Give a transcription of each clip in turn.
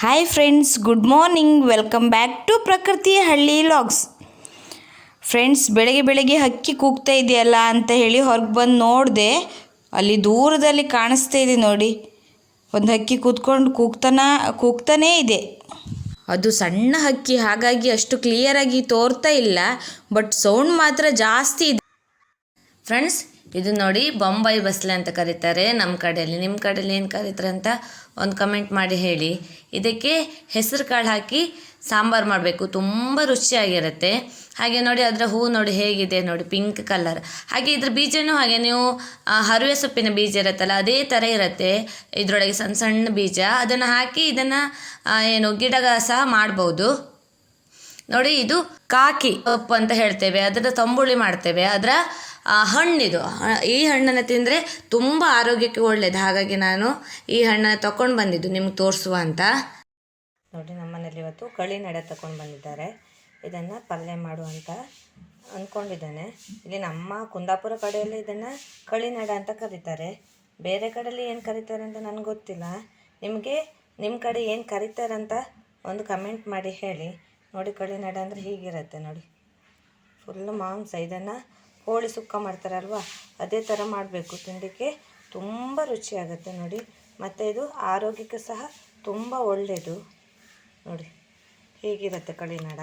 Hi friends good morning welcome back to Prakruthi Halli logs friends ಬೆಳಗ್ಗೆ ಬೆಳಗ್ಗೆ ಹಕ್ಕಿ ಕೂಗ್ತಾ ಇದೆಯಲ್ಲ ಅಂತ ಹೇಳಿ ಹೊರಗೆ ಬಂದು ನೋಡಿದೆ. ಅಲ್ಲಿ ದೂರದಲ್ಲಿ ಕಾಣಿಸ್ತಾ ಇದೆ ನೋಡಿ. ಒಂದು ಹಕ್ಕಿ ಕೂತ್ಕೊಂಡು ಕೂಗ್ತಾನ, ಕೂಗ್ತಾನೇ ಇದೆ. ಅದು ಸಣ್ಣ ಹಕ್ಕಿ, ಹಾಗಾಗಿ ಅಷ್ಟು ಕ್ಲಿಯರಾಗಿ ತೋರ್ತಾ ಇಲ್ಲ ಬಟ್ ಸೌಂಡ್ ಮಾತ್ರ ಜಾಸ್ತಿ ಇದೆ. ಫ್ರೆಂಡ್ಸ್ ಇದು ನೋಡಿ ಬೊಂಬೈ ಬಸ್ಲೆ ಅಂತ ಕರೀತಾರೆ ನಮ್ಮ ಕಡೆಯಲ್ಲಿ. ನಿಮ್ಮ ಕಡೆಯಲ್ಲಿ ಏನು ಕರೀತಾರೆ ಅಂತ ಒಂದು ಕಮೆಂಟ್ ಮಾಡಿ ಹೇಳಿ. ಇದಕ್ಕೆ ಹೆಸರು ಕಾಳು ಹಾಕಿ ಸಾಂಬಾರು ಮಾಡಬೇಕು. ತುಂಬ ರುಚಿಯಾಗಿರುತ್ತೆ. ಹಾಗೆ ನೋಡಿ ಅದರ ಹೂ ನೋಡಿ ಹೇಗಿದೆ ನೋಡಿ ಪಿಂಕ್ ಕಲರ್ ಹಾಗೆ ಇದ್ರ ಬೀಜನೂ ಹಾಗೆ ನೀವು ಹರುವೆ ಸೊಪ್ಪಿನ ಬೀಜ ಇರುತ್ತಲ್ಲ, ಅದೇ ಥರ ಇರುತ್ತೆ. ಇದರೊಳಗೆ ಸಣ್ಣ ಸಣ್ಣ ಬೀಜ. ಅದನ್ನು ಹಾಕಿ ಇದನ್ನು ಏನು ಗಿಡ ಸಹ ಮಾಡ್ಬೋದು. ನೋಡಿ, ಇದು ಕಾಕಿ ಪಪ್ಪು ಅಂತ ಹೇಳ್ತೇವೆ. ಅದರ ತಂಬುಳಿ ಮಾಡ್ತೇವೆ. ಅದರ ಹಣ್ಣಿದು. ಈ ಹಣ್ಣನ್ನು ತಿಂದರೆ ತುಂಬ ಆರೋಗ್ಯಕ್ಕೆ ಒಳ್ಳೆಯದು ಹಾಗಾಗಿ ನಾನು ಈ ಹಣ್ಣನ್ನು ತಗೊಂಡು ಬಂದಿದ್ದು ನಿಮ್ಗೆ ತೋರಿಸುವ ಅಂತ. ನೋಡಿ, ನಮ್ಮನೇಲಿ ಇವತ್ತು ಕಳಿ ನಡೆ ತಗೊಂಡು ಬಂದಿದ್ದಾರೆ. ಇದನ್ನು ಪಲ್ಯ ಮಾಡುವಂತ ಅಂದ್ಕೊಂಡಿದ್ದಾನೆ ಇಲ್ಲಿ ನಮ್ಮ ಕುಂದಾಪುರ ಕಡೆಯಲ್ಲಿ ಇದನ್ನು ಕಳಿ ನಡ ಅಂತ ಕರೀತಾರೆ. ಬೇರೆ ಕಡೆಯಲ್ಲಿ ಏನು ಕರೀತಾರೆ ಅಂತ ನನಗೆ ಗೊತ್ತಿಲ್ಲ. ನಿಮಗೆ ನಿಮ್ಮ ಕಡೆ ಏನು ಕರೀತಾರಂತ ಒಂದು ಕಮೆಂಟ್ ಮಾಡಿ ಹೇಳಿ. ನೋಡಿ ಕಳಿ ನಡ ಅಂದರೆ ಹೀಗಿರುತ್ತೆ ನೋಡಿ. ಫುಲ್ಲು ಮಾಂಸ ಇದನ್ನು ಕೋಳಿ ಸುಕ್ಕ ಮಾಡ್ತಾರಲ್ವ? ಅದೇ ಥರ ಮಾಡಬೇಕು. ತಿನ್ನಲಿಕ್ಕೆ ತುಂಬ ರುಚಿಯಾಗುತ್ತೆ ನೋಡಿ. ಮತ್ತು ಇದು ಆರೋಗ್ಯಕ್ಕೆ ಸಹ ತುಂಬ ಒಳ್ಳೆಯದು ನೋಡಿ, ಹೀಗಿರುತ್ತೆ ಕಳಿನಾಡ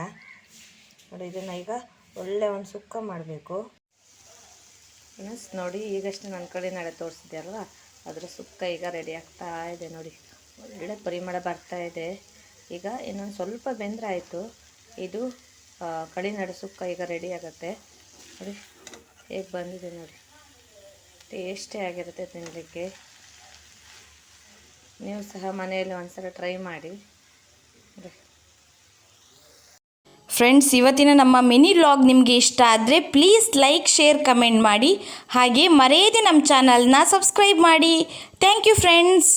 ನೋಡಿ. ಇದನ್ನು ಈಗ ಒಳ್ಳೆ ಒಂದು ಸುಕ್ಕ ಮಾಡಬೇಕು. ಮೀನ್ಸ್ ನೋಡಿ, ಈಗಷ್ಟೇ ನನ್ನ ಕಳಿನಾಡ ತೋರಿಸಿದೆ ಅಲ್ವಾ? ಅದರ ಸುಕ್ಕ ಈಗ ರೆಡಿ ಆಗ್ತಾ ಇದೆ ನೋಡಿ. ಒಳ್ಳೆ ಪರಿಮಳ ಬರ್ತಾ ಇದೆ. ಈಗ ಇನ್ನೊಂದು ಸ್ವಲ್ಪ ಬೆಂದ್ರಾಯಿತು. ಇದು ಕಡಿ ಕಳಿನಾಡ ಈಗ ರೆಡಿ ಆಗುತ್ತೆ. ನೋಡಿ, ಹೇಗೆ ಬಂದಿದೆ ನೋಡಿ. ಟೇಸ್ಟಿ ಆಗಿರುತ್ತೆ ತಿನ್ನಲಿಕ್ಕೆ ನೀವು ಸಹ ಮನೆಯಲ್ಲಿ ಒಂದ್ಸಲ ಟ್ರೈ ಮಾಡಿ. ನೋಡಿ. ಫ್ರೆಂಡ್ಸ್ ಇವತ್ತಿನ ನಮ್ಮ ಮಿನಿ ವ್ಲಾಗ್ ನಿಮಗೆ ಇಷ್ಟ ಆದರೆ ಪ್ಲೀಸ್ ಲೈಕ್ ಶೇರ್ ಕಮೆಂಟ್ ಮಾಡಿ. ಹಾಗೆ ಮರೆಯದೆ ನಮ್ಮ ಚಾನಲ್ನ ಸಬ್ಸ್ಕ್ರೈಬ್ ಮಾಡಿ. Thank you friends